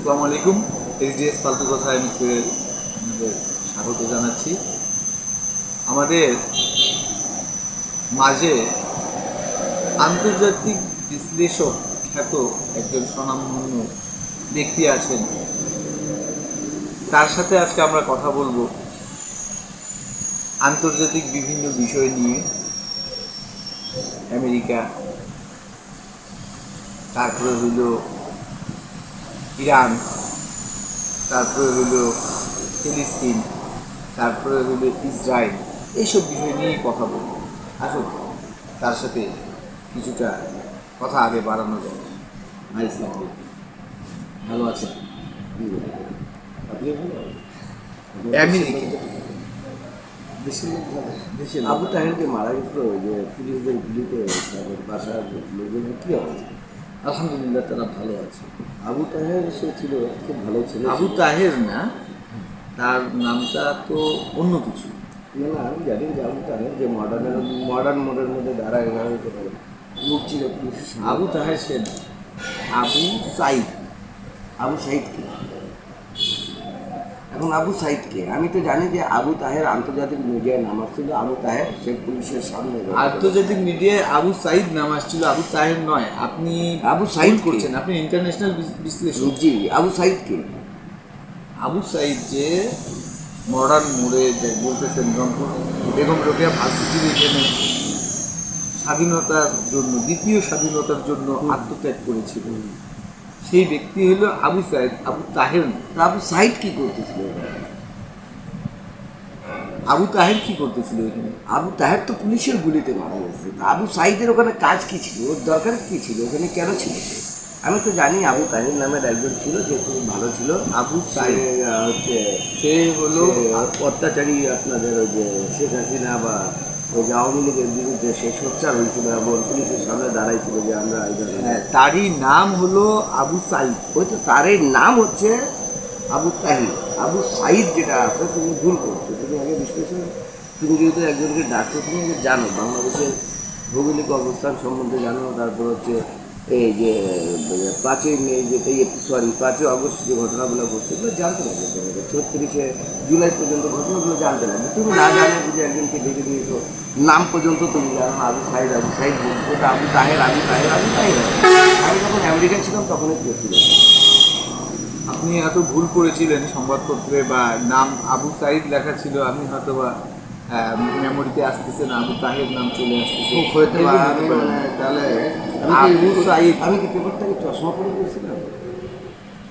আসসালামু আলাইকুম। এইচডিএস ফালতু কথা এমসে আপনাদের স্বাগত জানাচ্ছি। আমাদের মাঝে আন্তর্জাতিক বিশ্লেষক খ্যাত একজন স্বনামধন্য ব্যক্তি আছেন। তার সাথে আজকে আমরা কথা বলব আন্তর্জাতিক বিভিন্ন বিষয় নিয়ে। আমেরিকা, তারপরে হইল ইরান তারপরে হলো ফিলিস্তিন তারপরে হলো ইসরায়েল এইসব বিষয় নিয়েই কথা বলব। আসুন তার সাথে কিছুটা কথা আগে বাড়ানো যায়। ভাই ইসলাম ভাই, ভালো? আছেন দেশের আবু তাহেরকে মারা গেছিল ওই যে পুলিশদের গুলিতে তাদের বাসার লোকজনের কী অবস্থা? আলহামদুলিল্লাহ তারা ভালো আছে। আবু তাহের সে ছিল খুব ভালো ছিল আবু তাহের না তার নামটা তো অন্য কিছু। না না আমি জানি যে আবু তাহের যে মডার্নের মডার্ন মোডের মধ্যে দাঁড়ায় এভাবে পারে। মুখ ছিল আবু তাহের সে আবু সাইদ। আবু সাইদকে এখন আবু সাইদকে। আমি তো জানি যে আবু তাহের আন্তর্জাতিক মিডিয়ায় নাম আসছিল আবু তাহের সে পুলিশের সামনে। আন্তর্জাতিক মিডিয়ায় আবু সাইদ নাম আসছিল আবু তাহের নয়। আপনি আবু সাইদ করছেন আপনি ইন্টারন্যাশনাল বিশ্লেষক। জি আবু সাইদকে। আবু সাইদ যে মডার্ন মোড়ে যে বলতেছেন রংপুর বেগম রোকেয়া ভার্সিটির এখানে স্বাধীনতার জন্য দ্বিতীয় স্বাধীনতার জন্য আত্মত্যাগ করেছিল সেই ব্যক্তি হলো আবু সাইদ আবু তাহের তা আবু সাইদ কি করতেছিল আবু তাহের কি করতেছিল এখানে? আবু তাহের তো পুলিশের গুলিতে মারা গেছে। আবু সাইদের ওখানে কাজ কি ছিল? ওর দরকার কি ছিল? ওখানে কেন ছিল আমি তো জানি আবু তাহের নামের একজন ছিল যে খুব ভালো ছিল। আবু সে সাইদ আহ, হচ্ছে সে হলো অত্যাচারী আপনাদের ওই যে শেখ হাসিনা বা ওই যে আওয়ামী লীগের বিরুদ্ধে সে সোচ্চার হয়েছিল এবং পুলিশের সামনে দাঁড়াইছিল যে আমরা হ্যাঁ, তারই নাম হলো আবু সাইদ। ওই তো তারই নাম হচ্ছে আবু তাহির আবু সাইদ যেটা আছে তুমি ভুল করছ। তুমি আগে বিশ্লেষণ তুমি যেহেতু একজনকে ডাকছো তুমি আগে জানো বাংলাদেশের ভৌগোলিক অবস্থান সম্বন্ধে জানো তারপর হচ্ছে এই যে আহ, পাঁচই মে যেটা সরি পাঁচই আগস্ট যে ঘটনাগুলো ঘটছে এগুলো জানতে লাগবে তোমাকে ছত্রিশে জুলাই পর্যন্ত ঘটনাগুলো জানতে লাগবে তুমি না জানো যে একজনকে ডেকে দিয়েছ নাম পর্যন্ত তুমি জানো আবু সাইদ আবু সাইদ বলছো আবু তাহের আবু তাহের আবু তাহের। আমি যখন আমেরিকায় ছিলাম তখনই পেয়েছিলাম আপনি এত ভুল করেছিলেন সংবাদপত্রে বা নাম আবু সাইদ লেখা ছিল আমি হয়তো বা মেমোরিতে আসতেছে না আবু তাহের নাম চলে আসতেছে। মানে তাহলে আবু আমি কি সাইদ। আমি কি পেপারটাকে চশমা পরে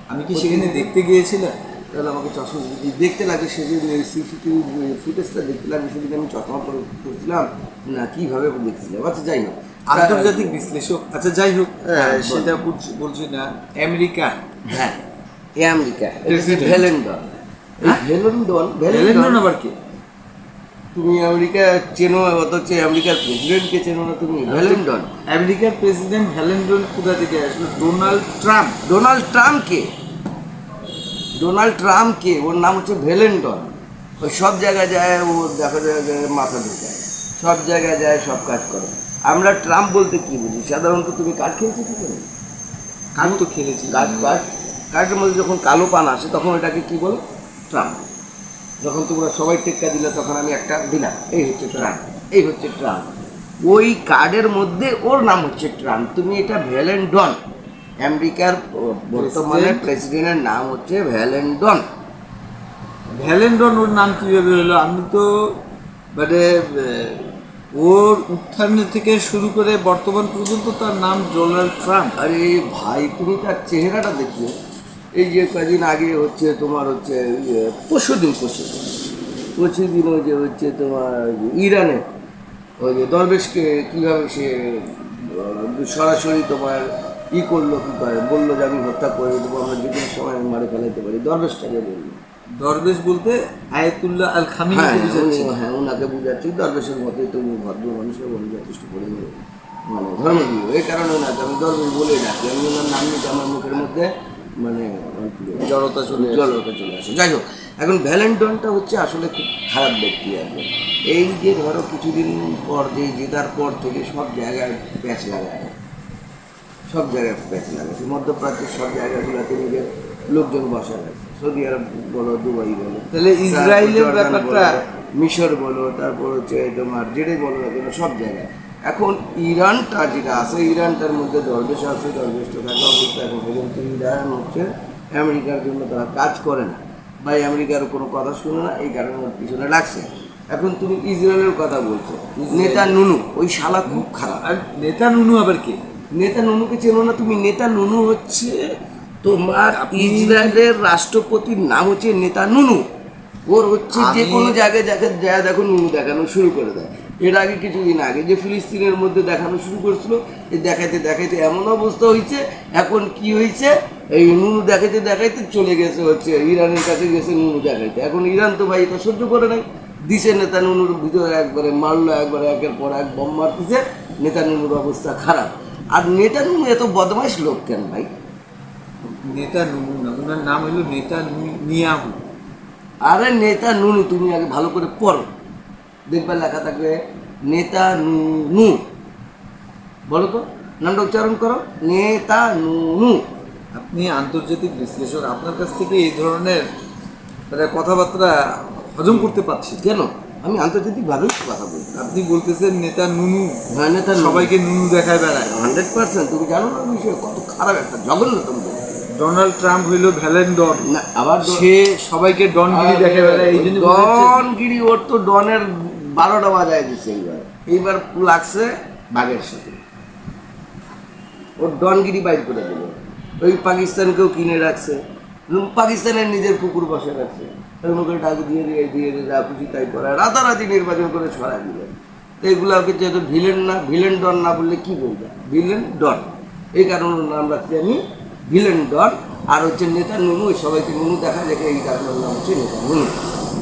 আমি কি সেখানে দেখতে গিয়েছিলাম? তাহলে আমাকে চশমা দেখতে লাগে সেদিন সিসিটিভি ফুটেজটা দেখতে লাগে সেদিন আমি চশমা পরে করছিলাম না কীভাবে দেখছিলাম? আচ্ছা যাই হোক। আন্তর্জাতিক বিশ্লেষক। আচ্ছা যাই হোক হ্যাঁ, সেটা বলছি- বলছি না আমেরিকা। হ্যাঁ আমেরিকা? ভেলেন্ডন। ভেলেন্ডন ভেলেন্ডন আবার কি? তুমি আমেরিকা চেনো অথচ আমেরিকার প্রেসিডেন্টকে চেনো না তুমি? ভেলেন্ডন আমেরিকার প্রেসিডেন্ট ভ্যালেন্ডন কোথা থেকে আসলো? Donald Trump. ডোনাল্ড ট্রাম্পকে। ডোনাল্ড ট্রাম্পকে। ওর নাম হচ্ছে ভ্যালেন্ডন ওই সব জায়গায় যায় ও দেখা যায় মাথা ঢুকায় সব জায়গায় যায় সব কাজ করে। আমরা ট্রাম্প বলতে কি বুঝি? সাধারণত তুমি কাঠ খেয়েছো কি করে? কাঠ তো খেলেছি কাঠ কাঠ? কাঠের মধ্যে যখন কালো পান আসে তখন এটাকে কি বলো? ট্রাম্প। যখন তোমরা সবাই টেক্কা দিলে তখন আমি একটা দিলাম। এই হচ্ছে ট্রাম্প এই হচ্ছে ট্রাম্প ওই কার্ডের মধ্যে ওর নাম হচ্ছে ট্রাম্প তুমি এটা ভ্যালেন্ডন। আমেরিকার বর্তমানে প্রেসিডেন্টের নাম হচ্ছে ভ্যালেন্ডন। ভ্যালেন্ডন ওর নাম কীভাবে হলো? আমি তো মানে ওর উত্থান থেকে শুরু করে বর্তমান পর্যন্ত তার নাম ডোনাল্ড ট্রাম্প। আরে ভাই তুমি তার চেহারাটা দেখিও। এই যে কদিন আগে হচ্ছে তোমার হচ্ছে পরশু দিন পরশু দিন পরশু দিন ওই যে হচ্ছে তোমার ইরানে ওই যে দরবেশকে কীভাবে সে সরাসরি তোমার ই করল কী করে? বলল যে আমি হত্যা করে দেবো আমরা যে কোনো সময় মারে ফেলাইতে পারি। দরবেশটাকে বলল। দরবেশ বলতে আয়াতুল্লাহ আল খামি হ্যাঁ হ্যাঁ ওনাকে বুঝাচ্ছি। দরবেশের মতোই তুমি ভদ্র মানুষের উনি যথেষ্ট পরিমাণে মানে ধর্ম ধর্মপ্রিয় এই কারণে ওনাকে আমি দরবেশ বলে ডাকি। আমি ওনার নাম নিতে আমার মুখের মধ্যে। মানে জড়তা চলে। জলতা চলে আসে। যাই হোক এখন ভ্যালেন্টনটা হচ্ছে আসলে খুব খারাপ ব্যক্তি একজন এই যে ধরো কিছুদিন পর যে জেতার পর থেকে সব জায়গায় প্যাচ লাগায়। সব জায়গায় প্যাচ লাগাচ্ছে মধ্যপ্রাচ্যের সব জায়গাগুলোতে নিজের লোকজন বসে আছে সৌদি আরব বলো দুবাই বলো তাহলে ইসরায়েলের ব্যাপারটা মিশর বলো তারপর হচ্ছে তোমার যেটাই বলো না কেন সব জায়গায়। এখন ইরানটা যেটা আছে ইরানটার মধ্যে দরবেশ আছে দরবেশটা থাকা অবস্থা এখন পর্যন্ত ইরান হচ্ছে আমেরিকার জন্য তারা কাজ করে না। বা আমেরিকার কোনো কথা শুনে না এই কারণে পিছনে লাগছে। এখন তুমি ইসরায়েলের কথা বলছো নেতা নুনু ওই শালা খুব খারাপ। আর নেতা নুনু আবার কে? নেতা নুনুকে চেনো না তুমি? নেতা নুনু হচ্ছে তোমার ইসরায়েলের রাষ্ট্রপতির নাম হচ্ছে নেতা নুনু ওর হচ্ছে যে কোনো জায়গায় যাকে যা দেখো নুনু দেখানো শুরু করে দেয়। এর আগে কিছুদিন আগে যে ফিলিস্তিনের মধ্যে দেখানো শুরু করেছিল এ দেখাইতে দেখাইতে এমন অবস্থা হয়েছে এখন কি হয়েছে? এই নুনু দেখাইতে দেখাইতে চলে গেছে হচ্ছে ইরানের কাছে গেছে নুনু দেখাইতে। এখন ইরান তো ভাই এটা সহ্য করে নাই। দিছে নেতা নুনুর ভিতরে একবারে মারলো একবারে একের পর এক বম মারতেছে নেতা নুনুর অবস্থা খারাপ। আর নেতা নুনু এত বদমাইশ লোক কেন ভাই? নেতা নুনু না ওনার নাম হলো নেতা নিয়াহু। আরে নেতা নুনু তুমি আগে ভালো করে পড়ো। দেখবার লেখা থাকবে নেতা নুনু বলো তো নামটা উচ্চারণ করো। নেতা নুনু আপনি আন্তর্জাতিক বিশ্লেষক আপনার কাছ থেকে এই ধরনের মানে কথাবার্তা হজম করতে পারছি। কেন? আমি আন্তর্জাতিকভাবেই কথা বলছি। আপনি বলতেছেন নেতা নুনু হ্যাঁ নেতা সবাইকে নুনু দেখায় বেড়ায়। Hundred percent. তুমি জানো না বিষয় কত খারাপ একটা জঘন্যতম। ডোনাল্ড ট্রাম্প হইল ভ্যালেন্ডন না আবার সে সবাইকে ডনগিরি দেখে বেড়ায় এই জন্য ডনগিরি ওর তো ডনের বারোটা বাজায় দিচ্ছে এইবার। এইবার লাগছে বাঘের সাথে। ওর ডনগিরি বাইর করে দিল। ওই পাকিস্তানকেও কিনে রাখছে। পাকিস্তানের নিজের কুকুর বসে রাখছে। মুখে ডাক দিয়ে দিয়ে দিয়ে দিয়ে যা খুশি তাই করে। রাতারাতি নির্বাচন করে ছড়াই দিলেন তো এগুলোকে যেহেতু ভিলেন না, ভিলেন ডন না বললে কি বলবে? Villain don. এই কারণে নাম রাখছি আমি ভিলেন ডন। আর হচ্ছে নেতা নুনু সবাইকে নুনু দেখা দেখে এই কারণে নাম হচ্ছে নেতা নুনু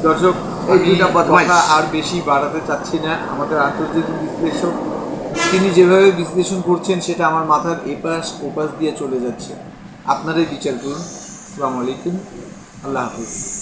দর্শক এই আমি দুইটা কথা আর বেশি বাড়াতে চাচ্ছি না। আমাদের আন্তর্জাতিক বিশ্লেষক তিনি যেভাবে বিশ্লেষণ করছেন সেটা আমার মাথার এপাশ ওপাশ দিয়ে চলে যাচ্ছে। আপনারাই বিচার করুন। আসসালামু আলাইকুম। আল্লাহ হাফিজ।